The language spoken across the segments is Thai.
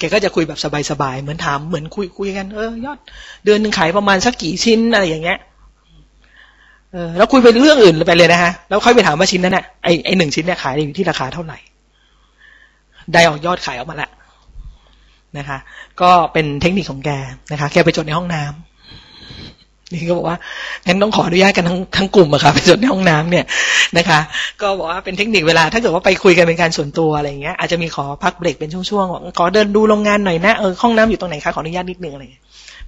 แกก็จะคุยแบบสบายๆ เหมือนถามเหมือนคุยคุยกัน เออยอด เดือนหนึ่งขายประมาณสักกี่ชิ้นอะไรอย่างเงี้ย เออแล้วคุยไปเรื่องอื่นไปเลยนะฮะ แล้วค่อยไปถามว่าชิ้นนั้นน่ะไอไอหนึ่งชิ้นเนี่ยขายอยู่ที่ราคาเท่าไหร่ ได้ออกยอดขายออกมาละนะคะ ก็เป็นเทคนิคของแกนะคะ แกไปจดในห้องน้ำ นี่ก็บอกว่างั้นต้องขออนุญาตกันทั้งทั้งกลุ่มอะค่ะไปจดในห้องน้ำเนี่ยนะคะ ก็บอกว่าเป็นเทคนิคเวลา ถ้าเกิดว่าไปคุยกันเป็นการส่วนตัวอะไรเงี้ยอาจจะมีขอพักเบรกเป็นช่วงๆขอเดินดูโรงงานหน่อยนะเออห้องน้ำอยู่ตรงไหนคะขออนุญาตนิดนึงอะไร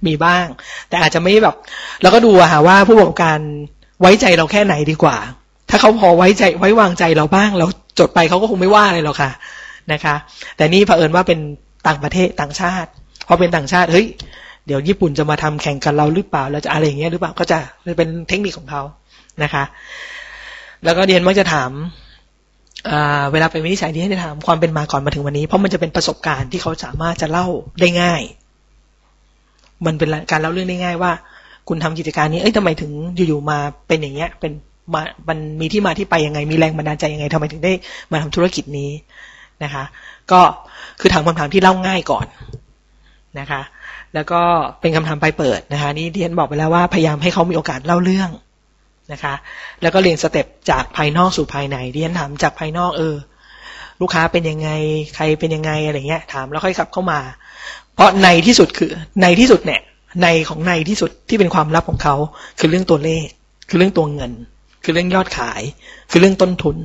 มีบ้าง แต่อาจจะไม่แบบเราก็ดูอะค่ะว่าผู้ประกอบการไว้ใจเราแค่ไหนดีกว่า ถ้าเขาพอไว้ใจไว้วางใจเราบ้าง เราจดไปเขาก็คงไม่ว่าอะไรหรอกค่ะนะคะ แต่นี่เผอิญว่าเป็นต่างประเทศต่างชาติพอเป็นต่างชาติเฮ้ย เดี๋ยวญี่ปุ่นจะมาทำแข่งกับเราหรือเปล่าเราจะอะไรอย่างเงี้ยหรือเปล่าก็จะเป็นเทคนิคของเขานะคะ แล้วก็เรียนมักจะถามเวลาไปวินิจฉัยที่ให้ถามความเป็นมาก่อนมาถึงวันนี้ เพราะมันจะเป็นประสบการณ์ที่เขาสามารถจะเล่าได้ง่าย มันเป็นการเล่าเรื่องได้ง่ายว่า คุณทำกิจการนี้เอ้ยทำไมถึงอยู่ๆมาเป็นอย่างเงี้ย เป็นมามันมีที่มาที่ไปยังไง มีแรงบันดาลใจยังไงทำไมถึงได้มาทำธุรกิจนี้นะคะ ก็คือถามคำถามที่เล่าง่ายก่อนนะคะ แล้วก็เป็นคำถามไปเปิดนะคะ นี่เดียนบอกไปแล้วว่าพยายามให้เขามีโอกาสเล่าเรื่องนะคะ แล้วก็เรียนสเต็ปจากภายนอกสู่ภายในเดียนถามจากภายนอกเออ ลูกค้าเป็นยังไง ใครเป็นยังไงอะไรเงี้ย ถามแล้วค่อยขับเข้ามา เพราะในที่สุดคือในที่สุดเนี่ย ในของในที่สุดที่เป็นความลับของเขาคือเรื่องตัวเลข คือเรื่องตัวเงิน คือเรื่องยอดขาย คือเรื่องต้นทุน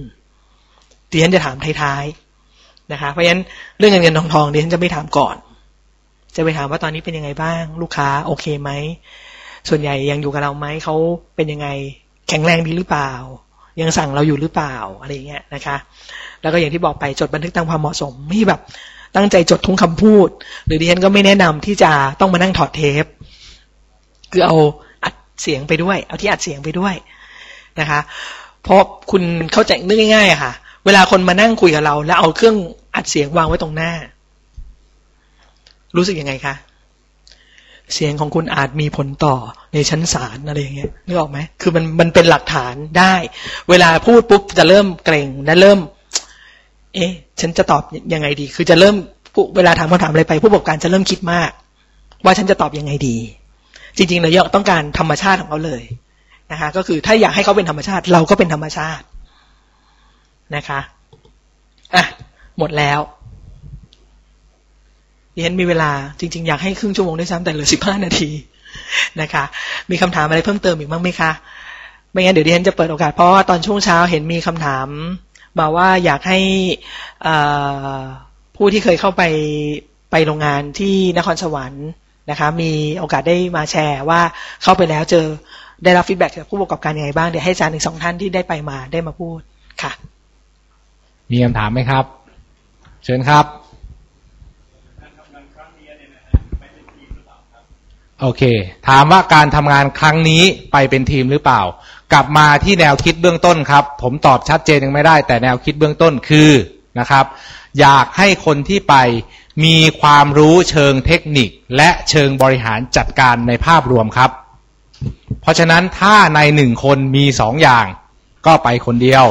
เดียนจะถามท้ายๆนะคะ เพราะฉะนั้นเรื่องเงินเงินทองทองเดียนจะไม่ถามก่อน จะไปถามว่าตอนนี้เป็นยังไงบ้าง ลูกค้าโอเคไหม ส่วนใหญ่ยังอยู่กับเราไหมเขาเป็นยังไงแข็งแรงดีหรือเปล่า ยังสั่งเราอยู่หรือเปล่าอะไรเงี้ยนะคะ แล้วก็อย่างที่บอกไปจดบันทึกตามความเหมาะสมไม่แบบตั้งใจจดทุกคำพูด หรือดิฉันก็ไม่แนะนำที่จะต้องมานั่งถอดเทป คือเอาอัดเสียงไปด้วย เอาที่อัดเสียงไปด้วยนะคะ เพราะคุณเข้าใจนึกง่ายๆค่ะ เวลาคนมานั่งคุยกับเรา แล้วเอาเครื่องอัดเสียงวางไว้ตรงหน้า รู้สึกยังไงคะ เสียงของคุณอาจมีผลต่อในชั้นศาลอะไรอย่างเงี้ยนึกออกไหมคือมันมันเป็นหลักฐานได้ เวลาพูดปุ๊บจะเริ่มเกรงและเริ่ม เอ๊ะ ฉันจะตอบยังไงดี คือจะเริ่มเวลาถามคำถามอะไรไป ผู้ประกอบการจะเริ่มคิดมาก ว่าฉันจะตอบยังไงดี จริงๆเราต้องการธรรมชาติของเขาเลยนะคะ ก็คือถ้าอยากให้เขาเป็นธรรมชาติ เราก็เป็นธรรมชาตินะคะอะหมดแล้ว ดิฉันมีเวลาจริง ๆ อยากให้ครึ่งชั่วโมงด้วยซ้ำแต่เหลือสิบห้านาทีนะคะ มีคำถามอะไรเพิ่มเติมอีกบ้างไหมคะ ไม่งั้นเดี๋ยวดิฉันจะเปิดโอกาสเพราะว่าตอนช่วงเช้าเห็นมีคำถาม มาว่าอยากให้ผู้ที่เคยเข้าไปไปโรงงานที่นครสวรรค์นะคะ มีโอกาสได้มาแชร์ว่าเข้าไปแล้วเจอได้รับฟีดแบ็กจากผู้ประกอบการยังไงบ้างเดี๋ยวให้อาจารย์อีกสองท่านที่ได้ไปมาได้มาพูดค่ะ มีคำถามไหมครับ เชิญครับ โอเค ถามว่าการทำงานครั้งนี้ไปเป็นทีมหรือเปล่า กลับมาที่แนวคิดเบื้องต้นครับ ผมตอบชัดเจนยังไม่ได้ แต่แนวคิดเบื้องต้นคือนะครับ อยากให้คนที่ไปมีความรู้เชิงเทคนิคและเชิงบริหารจัดการในภาพรวมครับ เพราะฉะนั้นถ้าในหนึ่งคนมีสองอย่าง ก็ไปคนเดียว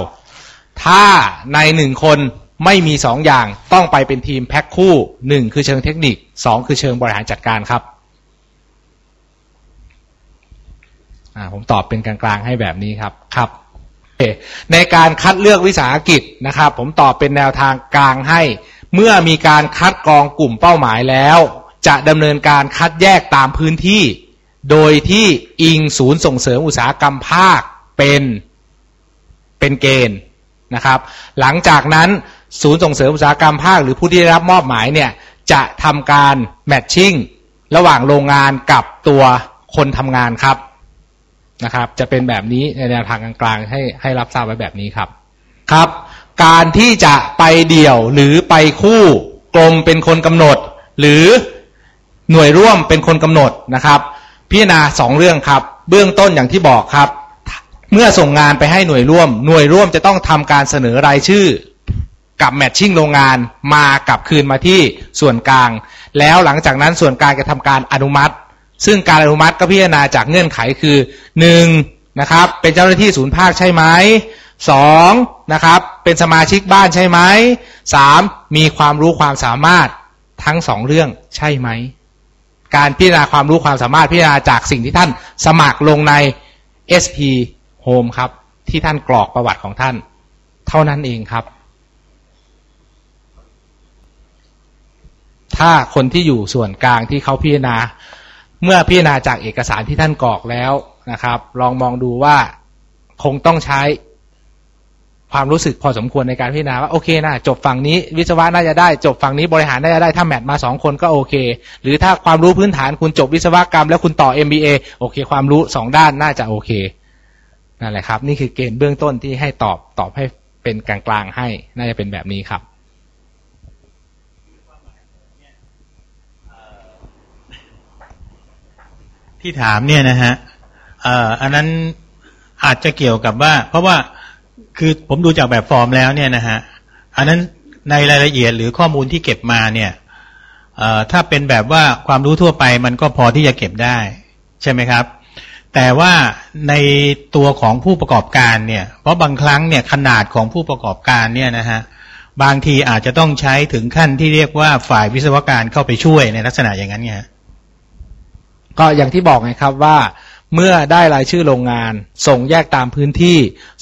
ถ้าในหนึ่งคนไม่มีสองอย่างต้องไปเป็นทีมแพ็คคู่หนึ่งคือเชิงเทคนิคสองคือเชิงบริหารจัดการครับ ผมตอบเป็นกลางๆให้แบบนี้ครับครับในการคัดเลือกวิสาหกิจนะครับ ผมตอบเป็นแนวทางกลางให้ เมื่อมีการคัดกรองกลุ่มเป้าหมายแล้ว จะดำเนินการคัดแยกตามพื้นที่ โดยที่อิงศูนย์ส่งเสริมอุตสาหกรรมภาคเป็นเป็นเกณฑ์นะครับ หลังจากนั้นศูนย์ส่งเสริมอุตสาหกรรมภาค หรือผู้ที่ได้รับมอบหมายเนี่ยจะทำการแมทชิ่งระหว่างโรงงานกับตัวคนทำงานครับ นะครับ จะเป็นแบบนี้ในแนวทางกลางๆให้ให้รับทราบไว้แบบนี้ครับ ครับ การที่จะไปเดี่ยวหรือไปคู่กรมเป็นคนกำหนด หรือหน่วยร่วมเป็นคนกำหนดนะครับ พิจารณาสองเรื่องครับ เบื้องต้นอย่างที่บอกครับ เมื่อส่งงานไปให้หน่วยร่วม หน่วยร่วมจะต้องทำการเสนอรายชื่อกับแมทชิ่งโรงงานมากลับคืนมาที่ส่วนกลาง แล้วหลังจากนั้นส่วนกลางจะทำการอนุมัติ ซึ่งการอนุมัติก็พิจารณาจากเงื่อนไขคือหนึ่งนะครับเป็นเจ้าหน้าที่ศูนย์ภาคใช่ไหมสองนะครับเป็นสมาชิกบ้านใช่ไหมสามมีความรู้ความสามารถทั้งสองเรื่องใช่ไหม การพิจารณาความรู้ความสามารถพิจารณาจากสิ่งที่ท่านสมัครลงใน SP Home ครับ ที่ท่านกรอกประวัติของท่าน เท่านั้นเองครับ ถ้าคนที่อยู่ส่วนกลางที่เขาพิจารณา เมื่อพิจารณาจากเอกสารที่ท่านกรอกแล้วนะครับ ลองมองดูว่าคงต้องใช้ความรู้สึกพอสมควรในการพิจารณาว่าโอเคนะจบฝั่งนี้ วิศวะน่าจะได้จบฝั่งนี้บริหารน่าจะได้ถ้าแมทมาสองคนก็โอเค หรือถ้าความรู้พื้นฐานคุณจบวิศวกรรม แล้วคุณต่อ MBA โอเค ความรู้สองด้านน่าจะโอเคนั่นแหละครับ นี่คือเกณฑ์เบื้องต้นที่ให้ตอบตอบให้เป็นกลางๆให้น่าจะเป็นแบบนี้ครับ ที่ถามเนี่ยนะฮะเอ่ออันนั้นอาจจะเกี่ยวกับว่า เพราะว่าคือผมดูจากแบบฟอร์มแล้วเนี่ยนะฮะอันนั้นในรายละเอียดหรือข้อมูลที่เก็บมาเนี่ยเอ่อถ้าเป็นแบบว่าความรู้ทั่วไปมันก็พอที่จะเก็บได้ ใช่ไหมครับ แต่ว่าในตัวของผู้ประกอบการเนี่ย เพราะบางครั้งเนี่ยขนาดของผู้ประกอบการเนี่ยนะฮะบางทีอาจจะต้องใช้ถึงขั้นที่เรียกว่าฝ่ายวิศวการเข้าไปช่วยในลักษณะอย่างนั้นไงฮะ ก็อย่างที่บอกไงครับว่าเมื่อได้รายชื่อโรงงาน ส่งแยกตามพื้นที่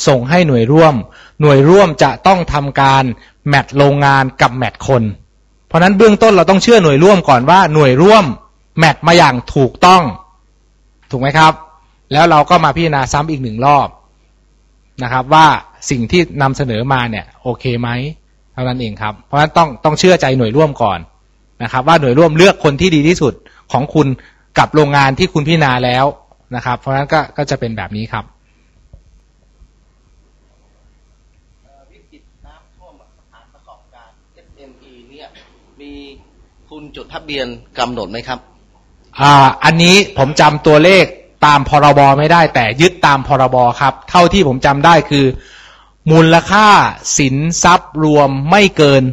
ส่งให้หน่วยร่วม หน่วยร่วมจะต้องทำการแมทโรงงานกับแมทคน เพราะฉะนั้นเบื้องต้นเราต้องเชื่อหน่วยร่วมก่อนว่าหน่วยร่วมแมทมาอย่างถูกต้อง ถูกไหมครับ แล้วเราก็มาพิจารณาซ้ำอีกหนึ่งรอบนะครับ ว่าสิ่งที่นำเสนอมาเนี่ยโอเคไหมเท่านั้นเองครับ เพราะฉะนั้นต้องต้องเชื่อใจหน่วยร่วมก่อนนะครับ ว่าหน่วยร่วมเลือกคนที่ดีที่สุดของคุณ กับโรงงานที่คุณพิจารณาแล้วนะครับ เพราะฉะนั้นก็ก็จะเป็นแบบนี้ครับวิกฤตน้ำท่วมสถานประกอบการ SME เนี่ยมีทุนจดทะเบียนกำหนดไหมครับอ่าอันนี้ผมจำตัวเลขตามพรบไม่ได้ แต่ยึดตามพรบครับ เท่าที่ผมจำได้คือ มูลค่าสินทรัพย์รวมไม่เกิน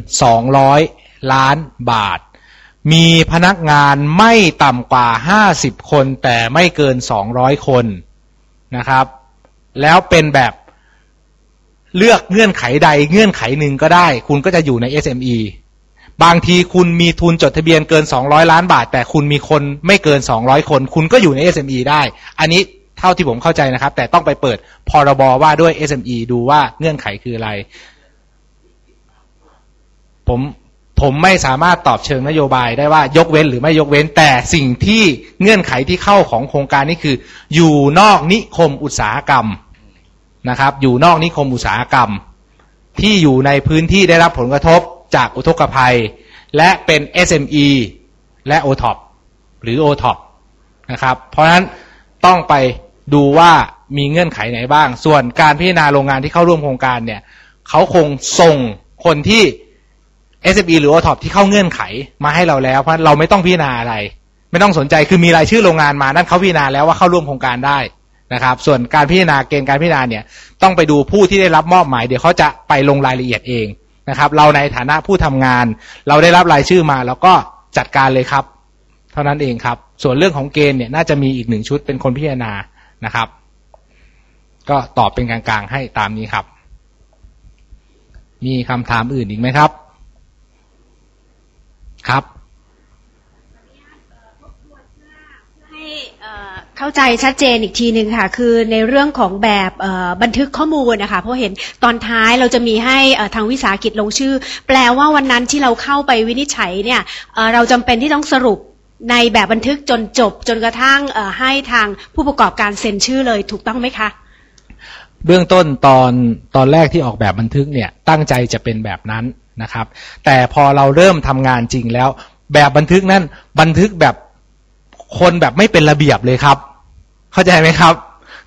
200 ล้านบาท มีพนักงานไม่ต่ำกว่า50คนแต่ไม่เกิน200คนนะครับ แล้วเป็นแบบเลือกเงื่อนไขใดเงื่อนไขหนึ่งก็ได้ คุณก็จะอยู่ใน SME บางทีคุณมีทุนจดทะเบียนเกิน 200 ล้านบาท แต่คุณมีคนไม่เกิน 200 คน คุณก็อยู่ใน SME ได้ อันนี้เท่าที่ผมเข้าใจนะครับ แต่ต้องไปเปิดพรบว่าด้วย SME ดูว่าเงื่อนไขคืออะไร ผม ผมไม่สามารถตอบเชิงนโยบายได้ว่ายกเว้นหรือไม่ยกเว้น แต่สิ่งที่เงื่อนไขที่เข้าของโครงการนี้คือ อยู่นอกนิคมอุตสาหกรรมนะครับ อยู่นอกนิคมอุตสาหกรรม ที่อยู่ในพื้นที่ได้รับผลกระทบจากอุทกภัย และเป็น SME และ OTOP หรือ OTOP นะครับ เพราะฉะนั้นต้องไปดูว่ามีเงื่อนไขไหนบ้าง ส่วนการพิจารณาโรงงานที่เข้าร่วมโครงการเนี่ยเขาคงส่งคนที่ SME หรือ OTOP ที่เข้าเงื่อนไขมาให้เราแล้ว เพราะเราไม่ต้องพิจารณาอะไร ไม่ต้องสนใจคือมีรายชื่อโรงงานมานั่นเขาพิจารณาแล้วว่าเข้าร่วมโครงการได้นะครับ ส่วนการพิจารณาเกณฑ์การพิจารณาเนี่ยต้องไปดูผู้ที่ได้รับมอบหมาย เดี๋ยวเขาจะไปลงรายละเอียดเองนะครับ เราในฐานะผู้ทำงาน เราได้รับรายชื่อมาแล้วก็จัดการเลยครับ เท่านั้นเองครับ ส่วนเรื่องของเกณฑ์เนี่ยน่าจะมีอีกหนึ่งชุดเป็นคนพิจารณานะครับ ก็ตอบเป็นกลางๆให้ตามนี้ครับ มีคำถามอื่นอีกไหมครับ ครับให้เอ่อเข้าใจชัดเจนอีกทีหนึ่งค่ะ คือในเรื่องของแบบเอ่อบันทึกข้อมูลนะคะเพราะเห็นตอนท้ายเราจะมีให้เอ่อทางวิสาหกิจลงชื่อ แปลว่าวันนั้นที่เราเข้าไปวินิจฉัยเนี่ยเอ่อเราจำเป็นที่ต้องสรุปในแบบบันทึกจนจบจนกระทั่งเอ่อให้ทางผู้ประกอบการเซ็นชื่อเลยถูกต้องไหมคะ เบื้องต้นตอนตอนแรกที่ออกแบบบันทึกเนี่ยตั้งใจจะเป็นแบบนั้น นะครับ แต่พอเราเริ่มทำงานจริงแล้ว แบบบันทึกนั้นบันทึกแบบคนแบบไม่เป็นระเบียบเลยครับ เข้าใจไหมครับ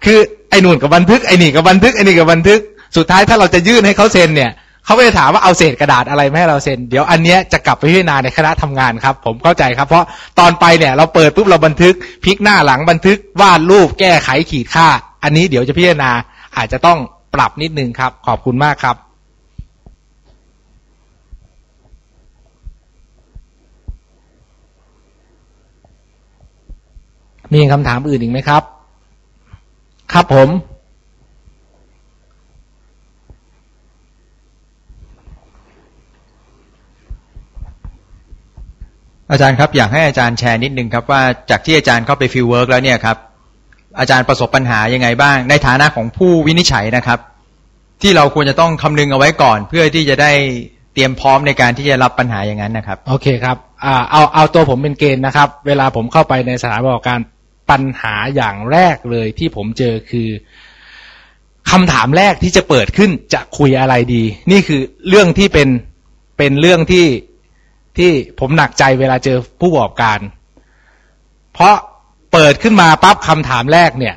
คือไอ้นู่นกับบันทึกไอ้นี่กับบันทึกไอ้นี่กับบันทึก สุดท้ายถ้าเราจะยื่นให้เขาเซ็นเนี่ยเขาก็จะถามว่าเอาเศษกระดาษอะไรมาให้เราเซ็น เดี๋ยวอันเนี้ยจะกลับไปพิจารณาในคณะทำงานครับ ผมเข้าใจครับ เพราะตอนไปเนี่ยเราเปิดปุ๊บเราบันทึกพลิกหน้าหลังบันทึกวาดรูปแก้ไขขีดค่า อันนี้เดี๋ยวจะพิจารณาอาจจะต้องปรับนิดนึงครับ ขอบคุณมากครับ มีคำถามอื่นอีกไหมครับ ครับผม อาจารย์ครับ อยากให้อาจารย์แชร์นิดนึงครับว่าจากที่อาจารย์เข้าไปฟิลเวิร์กแล้วเนี่ยครับ อาจารย์ประสบปัญหายังไงบ้าง ในฐานะของผู้วินิจฉัยนะครับ ที่เราควรจะต้องคำนึงเอาไว้ก่อน เพื่อที่จะได้เตรียมพร้อมในการที่จะรับปัญหาอย่างนั้นนะครับ โอเคครับเอาเอาตัวผมเป็นเกณฑ์นะครับ เวลาผมเข้าไปในสถานประกอบการ ปัญหาอย่างแรกเลยที่ผมเจอคือคำถามแรกที่จะเปิดขึ้นจะคุยอะไรดี นี่คือเรื่องที่เป็นเป็นเรื่องที่ที่ผมหนักใจเวลาเจอผู้ประกอบการ เพราะเปิดขึ้นมาปั๊บคำถามแรกเนี่ย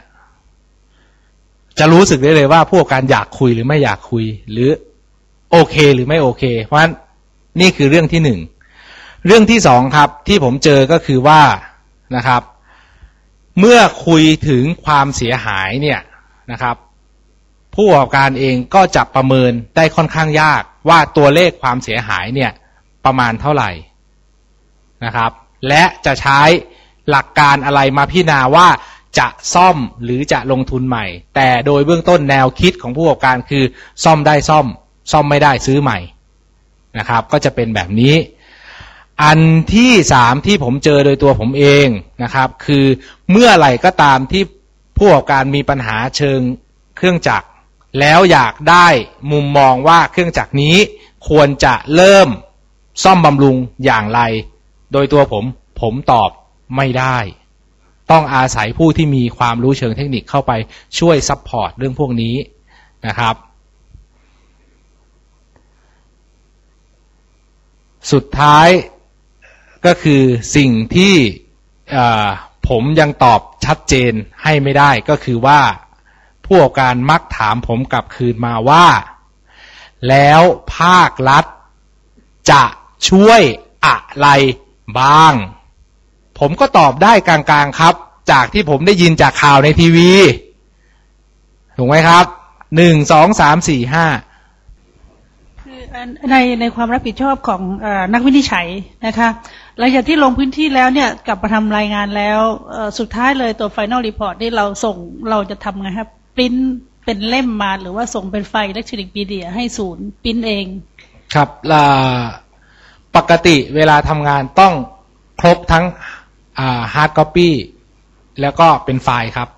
จะรู้สึกได้เลยว่าผู้ประกอบการอยากคุยหรือไม่อยากคุย หรือโอเคหรือไม่โอเค เพราะนี่คือเรื่องที่หนึ่งเรื่องที่สองครับที่ผมเจอก็คือว่านะครับ เมื่อคุยถึงความเสียหายเนี่ยนะครับ ผู้ประกอบการเองก็จะประเมินได้ค่อนข้างยากว่าตัวเลขความเสียหายเนี่ยประมาณเท่าไหร่นะครับ และจะใช้หลักการอะไรมาพิจารณาว่าจะซ่อมหรือจะลงทุนใหม่ แต่โดยเบื้องต้นแนวคิดของผู้ประกอบการคือ ซ่อมได้ซ่อม ซ่อมไม่ได้ซื้อใหม่นะครับ ก็จะเป็นแบบนี้ อันที่สามที่ผมเจอโดยตัวผมเองนะครับ คือเมื่อไหร่ก็ตามที่ผู้ประกอบการมีปัญหาเชิงเครื่องจักร แล้วอยากได้มุมมองว่าเครื่องจักรนี้ควรจะเริ่มซ่อมบำรุงอย่างไร โดยตัวผมผมตอบไม่ได้ ต้องอาศัยผู้ที่มีความรู้เชิงเทคนิคเข้าไปช่วยซัพพอร์ตเรื่องพวกนี้นะครับ สุดท้าย ก็คือสิ่งที่ผมยังตอบชัดเจนให้ไม่ได้ก็คือว่าผู้การมักถามผมกลับคืนมาว่า แล้วภาครัฐจะช่วยอะไรบ้าง ผมก็ตอบได้กลางๆครับ จากที่ผมได้ยินจากข่าวในทีวี ถูกไหมครับหนึ่งสองสามสี่ห้า ในในความรับผิดชอบของอนักวินิจฉัยนะคะหลังจากที่ลงพื้นที่แล้วเนี่ยกลับมาทำรายงานแล้วสุดท้ายเลยตัว Final Report ที่เราส่งเราจะทำไงครับปริ้นเป็นเล่มมาหรือว่าส่งเป็นไฟล์อิเล็กทรอนิกส์มีเดียให้ศูนย์ปริ้นเอง ครับปกติเวลาทำงานต้องครบทั้งฮาร์ดคอปปี้แล้วก็เป็นไฟล์ครับ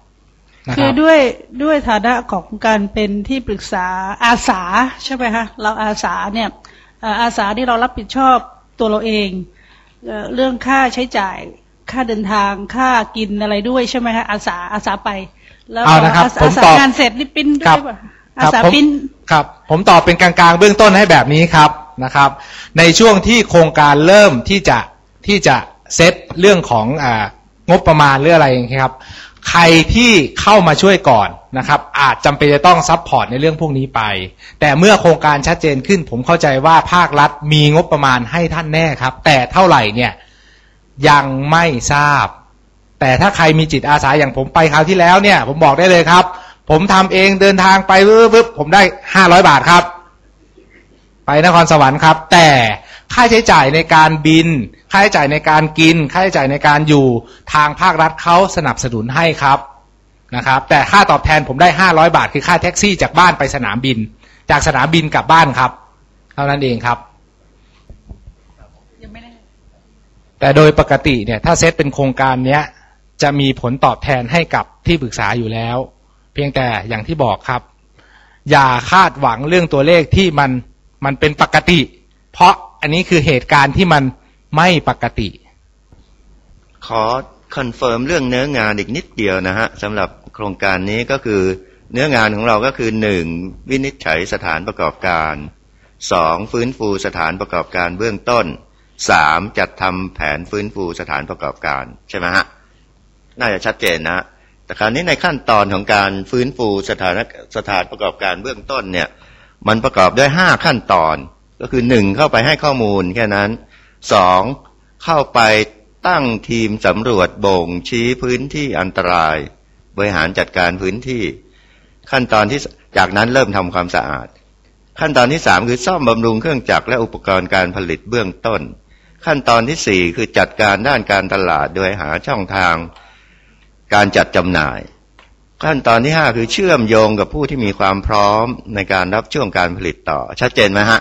คือด้วยด้วยฐานะของการเป็นที่ปรึกษาอาสาใช่ไหมคะเราอาสาเนี่ยอาสาที่เรารับผิดชอบตัวเราเอง เรื่องค่าใช้จ่ายค่าเดินทางค่ากินอะไรด้วยใช่ไหมคะอาสาอาสาไป แล้วอาสางานเสร็จนี่ปิ้นด้วยอาสาปิ้นครับ ผมตอบเป็นกลางๆ เบื้องต้นให้แบบนี้ครับนะครับ ในช่วงที่โครงการเริ่มที่จะที่จะเซตเรื่องขององบประมาณหรืออะไรอย่างนี้ครับ ใครที่เข้ามาช่วยก่อนนะครับ อาจจำเป็นจะต้องซัพพอร์ตในเรื่องพวกนี้ไป แต่เมื่อโครงการชัดเจนขึ้น ผมเข้าใจว่าภาครัฐมีงบประมาณให้ท่านแน่ครับ แต่เท่าไหร่เนี่ยยังไม่ทราบ แต่ถ้าใครมีจิตอาสาอย่างผมไปคราวที่แล้วเนี่ย ผมบอกได้เลยครับ ผมทำเองเดินทางไปปึ๊บผมได้ห้าร้อยบาทครับ ไปนครสวรรค์ครับ แต่ค่าใช้จ่ายในการบิน ค่าใช้จ่ายในการกิน ค่าใช้จ่ายในการอยู่ทางภาครัฐเขาสนับสนุนให้ครับนะครับ แต่ค่าตอบแทนผมได้ห้าร้อยบาท คือค่าแท็กซี่จากบ้านไปสนามบิน จากสนามบินกลับบ้านครับ เท่านั้นเองครับ แต่โดยปกติเนี่ย ถ้าเซตเป็นโครงการเนี้ย จะมีผลตอบแทนให้กับที่ปรึกษาอยู่แล้ว เพียงแต่อย่างที่บอกครับ อย่าคาดหวังเรื่องตัวเลขที่มันมันเป็นปกติ เพราะอันนี้คือเหตุการณ์ที่มัน ไม่ปกติ ขอคอนเฟิร์มเรื่องเนื้องานอีกนิดเดียวนะฮะสำหรับโครงการนี้ก็คือเนื้องานของเราก็คือหนึ่งวินิจฉัยสถานประกอบการสองฟื้นฟูสถานประกอบการเบื้องต้นสามจัดทำแผนฟื้นฟูสถานประกอบการใช่ไหมฮะน่าจะชัดเจนนะแต่คราวนี้ในขั้นตอนของการฟื้นฟูสถานสถานประกอบการเบื้องต้นเนี่ย มันประกอบด้วยห้าขั้นตอนก็คือหนึ่งเข้าไปให้ข้อมูลแค่นั้น สองเข้าไปตั้งทีมสำรวจบ่งชี้พื้นที่อันตราย บริหารจัดการพื้นที่ ขั้นตอนที่จากนั้นเริ่มทำความสะอาด ขั้นตอนที่สามคือซ่อมบำรุงเครื่องจักรและอุปกรณ์การผลิตเบื้องต้น ขั้นตอนที่สี่คือจัดการด้านการตลาดโดยหาช่องทาง การจัดจำหน่าย ขั้นตอนที่ห้าคือเชื่อมโยงกับผู้ที่มีความพร้อมในการรับช่วงการผลิตต่อ ชัดเจนไหมฮะ